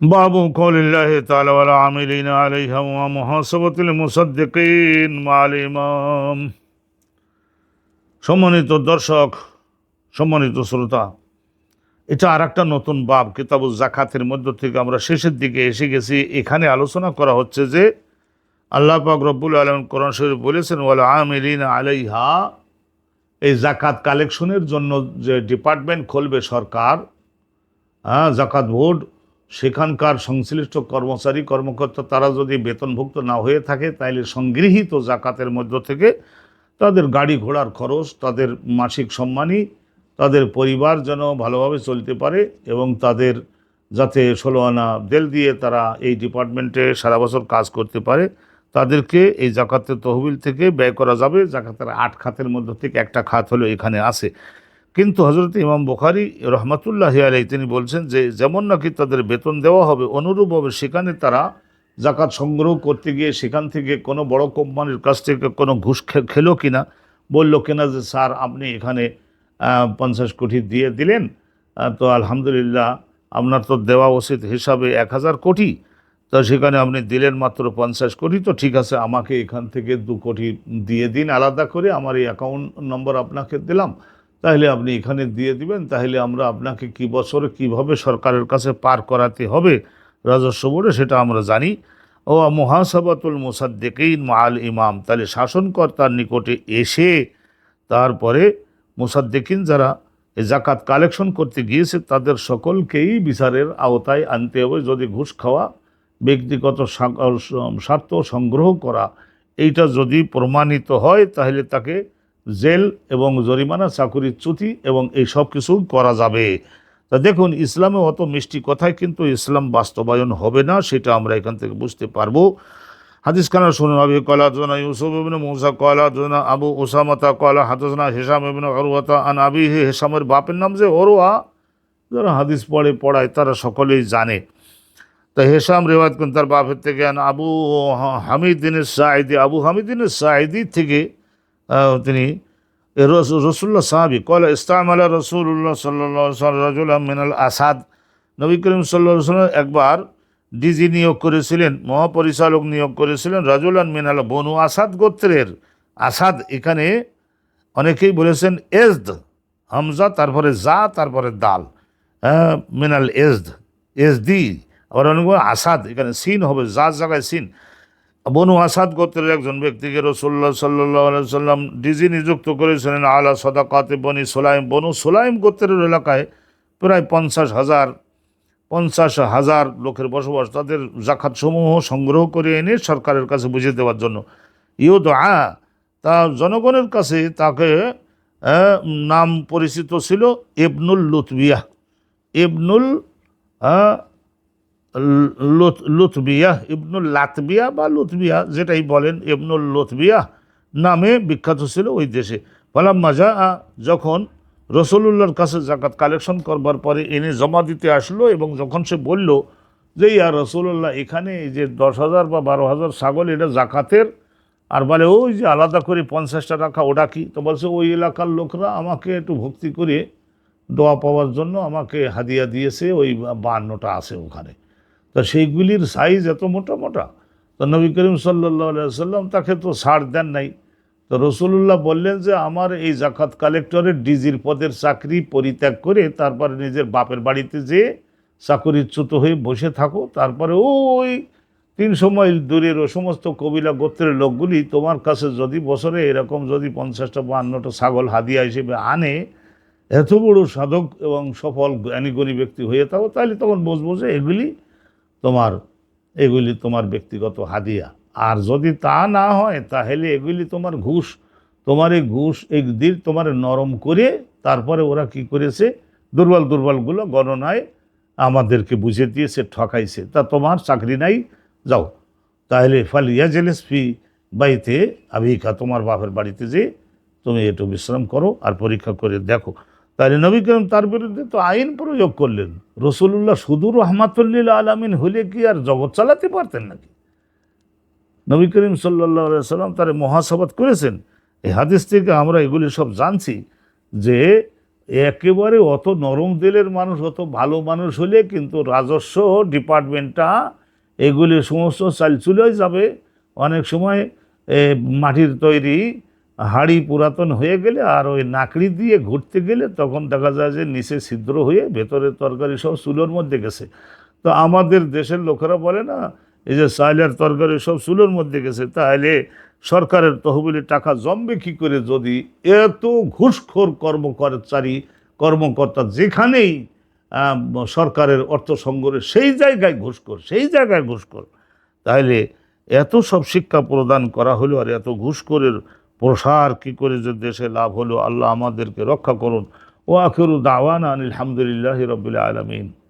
باب قول الله تعالى والعاملين عليها ومحاسبة المصدقين مع الإمام সম্মানিত দর্শক সম্মানিত শ্রোতা এটা আর একটা নতুন বাব কিতাবুল জাকাতের মধ্য থেকে আমরা শেষের দিকে এসে গেছি এখানে আলোচনা করা হচ্ছে যে আল্লাহ পাক রব্বুল আলম কোরআন শরীফ বলেছেন ওয়াল আমিরিন আলাইহা এই জাকাত কালেকশনের জন্য যে ডিপার্টমেন্ট খুলবে সরকার হ্যাঁ জাকাত বোর্ড সেখানকার সংশ্লিষ্ট কর্মচারী, কর্মকর্তা তারা যদি বেতনভুক্ত না হয়ে থাকে, তাইলে সংগৃহীত জাকাতের মধ্য থেকে তাদের গাড়ি ঘোড়ার খরচ, তাদের মাসিক সম্মানী তাদের পরিবার যেন ভালোভাবে চলতে পারে এবং তাদের যাতে ষোলো আনা দেল দিয়ে তারা এই ডিপার্টমেন্টে সারা বছর কাজ করতে পারে, তাদেরকে এই জাকাতের তহবিল থেকে ব্যয় করা যাবে। জাকাতের আট খাতের মধ্য থেকে একটা খাত হলো এখানে আছে কিন্তু হজরত ইমাম বুখারি রহমতুল্লাহ আলাই তিনি বলছেন যে যেমন নাকি তাদের বেতন দেওয়া হবে, অনুরূপভাবে সেখানে তারা জাকাত সংগ্রহ করতে গিয়ে সেখান থেকে কোনো বড় কোম্পানির কাছ থেকে কোনো ঘুষ খেলো কিনা, বলল কিনা যে, স্যার, আপনি এখানে পঞ্চাশ কোটি দিয়ে দিলেন তো আলহামদুলিল্লাহ আপনার তো দেওয়া উচিত হিসাবে এক হাজার কোটি, তো সেখানে আপনি দিলেন মাত্র পঞ্চাশ কোটি, তো ঠিক আছে, আমাকে এখান থেকে দু কোটি দিয়ে দিন, আলাদা করে আমার এই অ্যাকাউন্ট নম্বর আপনাকে দিলাম। তাহলে আপনি এখানে দিয়ে দিবেন, তাহলে আমরা আপনাকে কি বছরে কীভাবে সরকারের কাছে পার করাতে হবে রাজস্ব বোর্ডে সেটা আমরা জানি। ও মহাসভাতুল মুসাদ্দিকিন মাল ইমাম, তাহলে শাসনকর্তার নিকটে এসে তারপরে মুসাদ্দিকিন যারা জাকাত কালেকশন করতে গিয়েছে, তাদের সকলকেই বিচারের আওতায় আনতে হবে। যদি ঘুষ খাওয়া, ব্যক্তিগত স্বার্থ সংগ্রহ করা, এইটা যদি প্রমাণিত হয়, তাহলে তাকে জেল এবং জরিমানা চাকুরির চ্যুতি এবং এই সব কিছু করা যাবে। তা দেখুন, ইসলামে অত মিষ্টি কথায় কিন্তু ইসলাম বাস্তবায়ন হবে না, সেটা আমরা এখান থেকে বুঝতে পারব। হাদিস খানা শুনুন, আবি কলা জোনা ইউসুফ ইবনে মুসা জোনা আবু ওসামাতা কলা হাদসনা হেসাম ইবনে অরুয়াতা আন আবি হে হেসামের বাপের নাম যে অরুয়া যারা হাদিস পড়ে, পড়ায়, তারা সকলেই জানে। তা হেসাম রেওয়াত তার বাপের থেকে, আন আবু হামিদিন সাইদি আবু হামিদিনের সাইদি থেকে তিনি রস- রসুল্লাহ সাহাবি কল ইস্তামালা রসুল্লাহ সাল্লাহ রাজুল মিনাল আসাদ। নবী করিম সাল্লাহ একবার ডিজি নিয়োগ করেছিলেন মহাপরিচালক নিয়োগ করেছিলেন রাজুলান মিনাল বনু আসাদ গোত্রের। আসাদ এখানে অনেকেই বলেছেন এজদ হামজা তারপরে জা তারপরে দাল। হ্যাঁ, মিনাল এজদ এজদি। আবার অনেক আসাদ এখানে সিন হবে যা জায়গায় সিন। বনু আসাদ গোত্রের একজন ব্যক্তিকে রসুল্লাহ সাল্লাহ সাল্লাম ডিজি নিযুক্ত করেছিলেন, আলা সদাকাতে বনি সোলাইম। বনু সোলাইম গোত্রের এলাকায় প্রায় পঞ্চাশ হাজার পঞ্চাশ হাজার লোকের বসবাস তাদের জাকাত সমূহ সংগ্রহ করে এনে সরকারের কাছে বুঝিয়ে দেওয়ার জন্য। ইউ দা তা জনগণের কাছে তাকে নাম পরিচিত ছিল ইবনুল লুতবিয়া। ইবনুল লুতবিয়া ইবনুল লাতবিয়া বা লুতবিয়া যেটাই বলেন ইবনুল লুতবিয়া নামে বিখ্যাত ছিল ওই দেশে। ফলাম মাজা যখন রসুল্লাহর কাছে জাকাত কালেকশন করবার পরে এনে জমা দিতে আসলো এবং যখন সে বলল যে, ইয়া রসুল্লাহ এখানে এই যে দশ হাজার বা বারো হাজার ছাগল, এটা জাকাতের আর বলে, ওই যে আলাদা করে পঞ্চাশটা টাকা ওটা কি? তো বলছে, ওই এলাকার লোকরা আমাকে একটু ভক্তি করে দোয়া পাওয়ার জন্য আমাকে হাদিয়া দিয়েছে, ওই বান্নটা আছে ওখানে। তা সেইগুলির সাইজ এত মোটা মোটা? তো নবী করিম সাল্লাহ সাল্লাম তাকে তো ছাড় দেন নাই। তো রসুল্লাহ বললেন যে, আমার এই জাকাত কালেক্টরের ডিজির পদের চাকরি পরিত্যাগ করে তারপরে নিজের বাপের বাড়িতে যেয়ে চাকরিচ্যুত হয়ে বসে থাকো। তারপরে ওই তিনশো মাইল দূরের ও সমস্ত কবিলা গোত্রের লোকগুলি তোমার কাছে যদি বছরে এরকম যদি পঞ্চাশটা, বান্নটা ছাগল হাদিয়া হিসেবে আনে, এত বড় সাধক এবং সফল জ্ঞানীগুণী ব্যক্তি হয়ে থাকো, তাহলে তখন বুঝব যে এগুলি তোমার, এগুলি তোমার ব্যক্তিগত হাদিয়া। আর যদি তা না হয়, তাহলে এগুলি তোমার ঘুষ। তোমার এই ঘুষ, এই দিন তোমার নরম করে, তারপরে ওরা কি করেছে? দুর্বল দুর্বলগুলো গণনায় আমাদেরকে বুঝিয়ে দিয়েছে, ঠকাইছে। তা তোমার চাকরি নাই, যাও। তাহলে ফালিয়া জেলেস ফি বাড়িতে আভিকা তোমার বাপের বাড়িতে যে তুমি একটু বিশ্রাম করো আর পরীক্ষা করে দেখো। তাহলে নবী করিম তার বিরুদ্ধে তো আইন প্রয়োগ করলেন। রসুল্লাহ সুদূর রহমাতুল্লিল আলমিন হলে কি আর জগৎ চালাতে পারতেন নাকি? নবী করিম সাল্লাহ সাল্লাম তার মহাসভাত করেছেন। এই হাদিস থেকে আমরা এগুলি সব জানছি যে একেবারে অত নরম দিলের মানুষ, অত ভালো মানুষ হলে কিন্তু রাজস্ব ডিপার্টমেন্টটা এগুলি সমস্ত চাল চুলেই যাবে। অনেক সময় মাটির তৈরি হাড়ি পুরাতন হয়ে গেলে আর ওই নাকড়ি দিয়ে ঘুরতে গেলে তখন দেখা যায় যে নিচে ছিদ্র হয়ে ভেতরে তরকারি সব চুলোর মধ্যে গেছে। তো আমাদের দেশের লোকেরা বলে না, এই যে চাইলের তরকারি সব চুলোর মধ্যে গেছে, তাহলে সরকারের তহবিলে টাকা জমবে কী করে যদি এত ঘুষখোর কর্মকর্তারি, কর্মকর্তা যেখানেই সরকারের অর্থ সংগ্রহে সেই জায়গায় ঘুষখোর, সেই জায়গায় ঘুষখোর, তাহলে এত সব শিক্ষা প্রদান করা হলো আর এত ঘুষখোরের প্রসার কি করে যে দেশে লাভ হলো, আল্লাহ আমাদেরকে রক্ষা করুন। ও আখেরু দাওয়ান হামদুলিল্লাহ রবিল আলমিন।